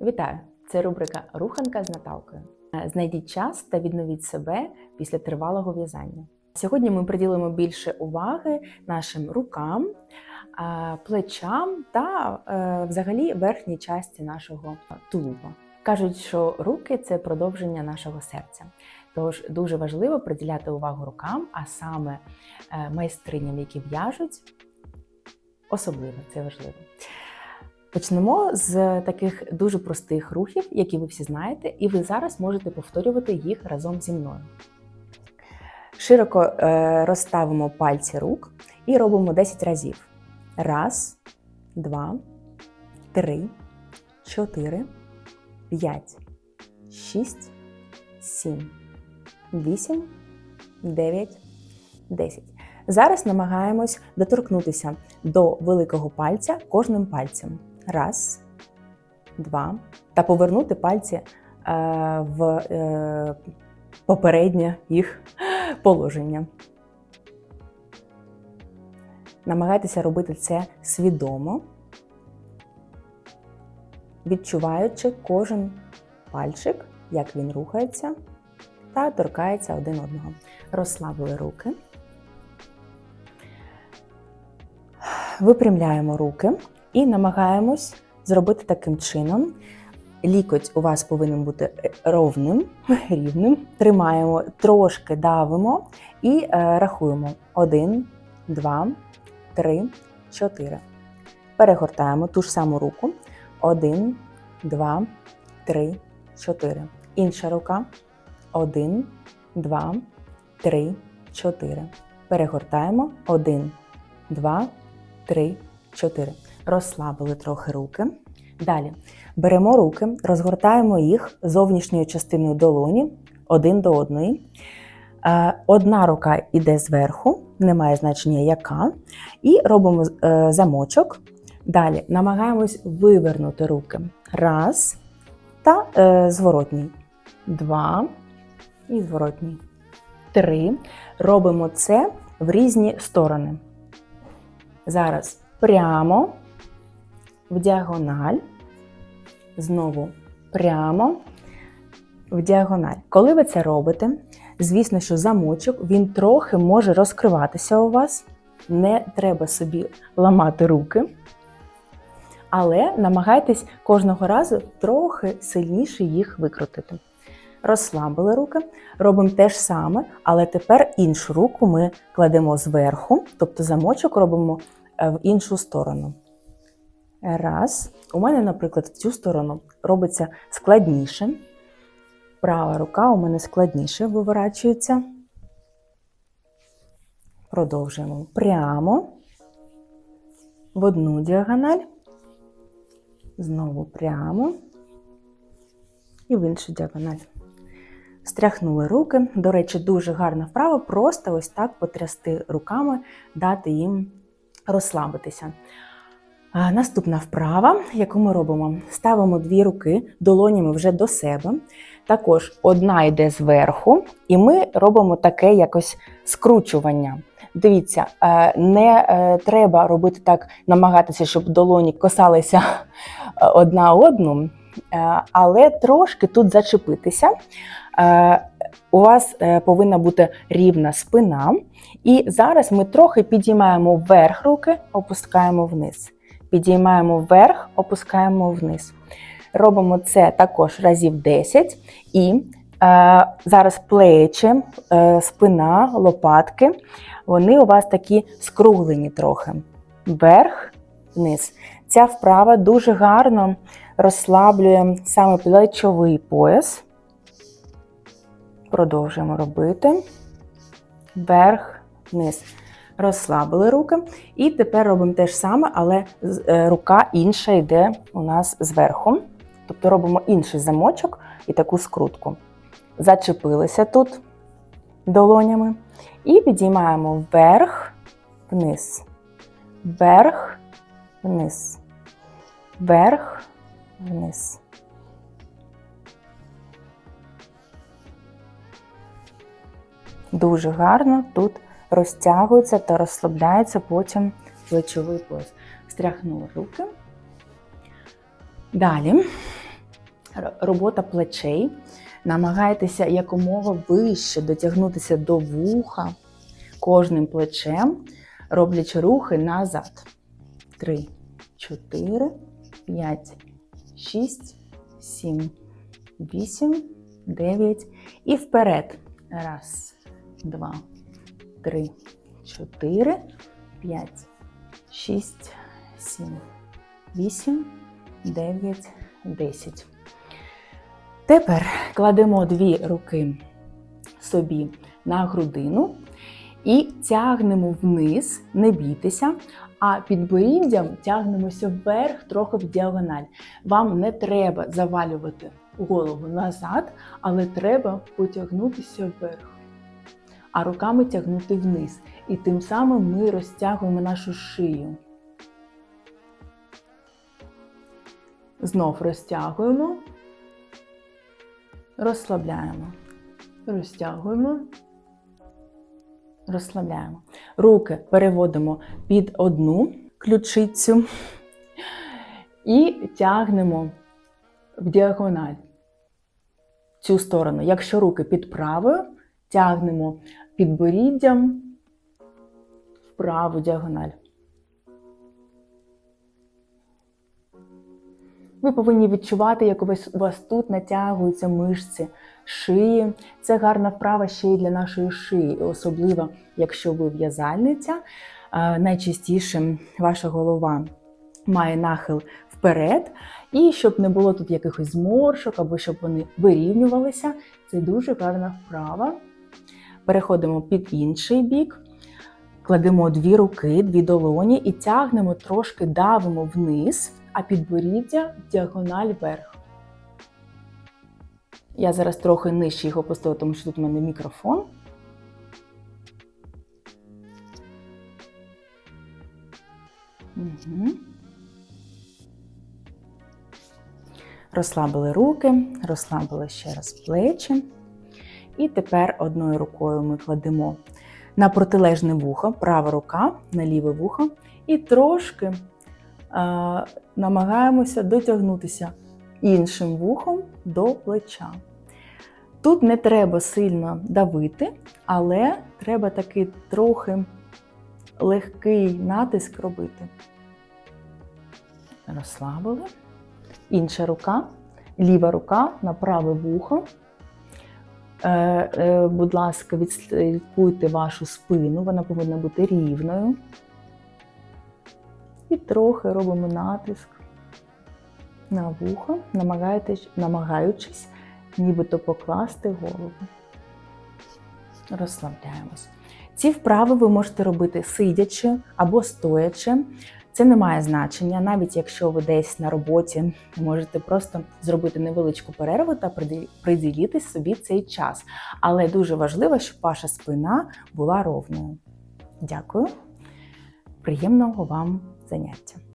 Вітаю! Це рубрика Руханка з Наталкою. Е, Знайдіть час та відновіть себе після тривалого в'язання. Сьогодні ми приділимо більше уваги нашим рукам, е, плечам та е, взагалі верхній часті нашого тулуба. Кажуть, що руки це продовження нашого серця. Тож дуже важливо приділяти увагу рукам, а саме майстриням, які в'яжуть. Особливо це важливо. Почнемо з таких дуже простих рухів, які ви всі знаєте, і ви зараз можете повторювати їх разом зі мною. Широко е, розставимо пальці рук і робимо 10 разів. Раз, два, три, чотири, п'ять, шість, сім, вісім, дев'ять, десять. Зараз намагаємось доторкнутися до великого пальця кожним пальцем. Раз, два. Та повернути пальці е, в е, попереднє їх положення. Намагайтеся робити це свідомо, відчуваючи кожен пальчик, як він рухається та торкається один одного. Розслабили руки. Випрямляємо руки і намагаємось зробити таким чином. Лікоть у вас повинен бути ровним, рівним. Тримаємо, трошки давимо і е, рахуємо: один, два, три, чотири. Перегортаємо ту ж саму руку. Один, два, три, чотири. Інша рука. Один, два, три, чотири. Перегортаємо. Один, два, три, чотири. Розслабили трохи руки. Далі беремо руки, розгортаємо їх зовнішньою частиною долоні один до одної. Е, Одна рука йде зверху, немає значення яка. І робимо е, замочок. Далі намагаємось вивернути руки. Раз. Та е, зворотній. Два. І зворотній. Три. Робимо це в різні сторони. Зараз прямо в діагональ, знову прямо в діагональ. Коли ви це робите, звісно, що замочок він трохи може розкриватися у вас. Не треба собі ламати руки. Але намагайтесь кожного разу трохи сильніше їх викрутити. Розслабили руки, робимо те ж саме, але тепер іншу руку ми кладемо зверху, тобто замочок робимо е, в іншу сторону. Раз. У мене, наприклад, в цю сторону робиться складніше. Права рука у мене складніше виворачується. Продовжуємо прямо в одну діагональ, знову прямо і в іншу діагональ. Стряхнули руки. До речі, дуже гарна вправа, просто ось так потрясти руками, дати їм розслабитися. Наступна вправа, яку ми робимо, ставимо дві руки долонями вже до себе. Також одна йде зверху, і ми робимо таке якось скручування. Дивіться, е, не е, треба робити так, намагатися, щоб долоні косалися е, одна одну, але трошки тут зачепитися. У вас повинна бути рівна спина. І зараз ми трохи підіймаємо вверх руки, опускаємо вниз. Підіймаємо вверх, опускаємо вниз. Робимо це також разів 10. І е, зараз плечі, е, спина, лопатки, вони у вас такі скруглені трохи. Вверх, вниз. Ця вправа дуже гарно розслаблює саме плечовий пояс. Продовжуємо робити. Вверх, вниз. Розслабили руки. І тепер робимо те ж саме, але е, рука інша йде у нас зверху. Тобто робимо інший замочок і таку скрутку. Зачепилися тут долонями. І підіймаємо вверх, вниз. Вверх, вниз. Вверх, вниз. Дуже гарно тут розтягується та розслабляється потім плечовий пояс. Стряхнули руки. Далі робота плечей. Намагайтеся якомога вище дотягнутися до вуха кожним плечем, роблячи рухи назад. Три, чотири, п'ять, шість, сім, вісім, дев'ять. І вперед. Раз, два, три, чотири, п'ять, шість, сім, вісім, дев'ять, десять. Тепер кладемо дві руки собі на грудину і тягнемо вниз, не бійтеся, а підборіддям тягнемося вверх, трохи в діагональ. Вам не треба завалювати голову назад, але треба потягнутися вверх, а руками тягнути вниз. І тим самим ми розтягуємо нашу шию. Знов розтягуємо, розслабляємо, розтягуємо, розслабляємо. Руки переводимо під одну ключицю і тягнемо в діагональ цю сторону. Якщо руки під правою, тягнемо підборіддям в праву діагональ. Ви повинні відчувати, як у вас, тут натягуються мишці шиї. Це гарна вправа ще й для нашої шиї, особливо, якщо ви в'язальниця. Найчастіше ваша голова має нахил вперед, і щоб не було тут якихось зморшок або щоб вони вирівнювалися, це дуже гарна вправа. Переходимо під інший бік, кладемо дві руки, дві долоні і тягнемо трошки, давимо вниз, а підборіддя діагональ вверх. Я зараз трохи нижче його поставила, тому що тут у мене мікрофон. Угу. Розслабили руки, розслабили ще раз плечі. І тепер одною рукою ми кладемо на протилежне вухо, права рука на ліве вухо, і трошки а, намагаємося дотягнутися іншим вухом до плеча. Тут не треба сильно давити, але треба такий трохи легкий натиск робити. Розслабили. Інша рука, ліва рука на праве вухо. Е, е, будь ласка, відслідкуйте вашу спину, вона повинна бути рівною. І трохи робимо натиск на вухо, намагаючись нібито покласти голову. Розслабляємось. Ці вправи ви можете робити сидячи або стоячи. Це не має значення, навіть якщо ви десь на роботі можете просто зробити невеличку перерву та приді- приділити собі цей час. Але дуже важливо, щоб ваша спина була ровною. Дякую. Приємного вам заняття!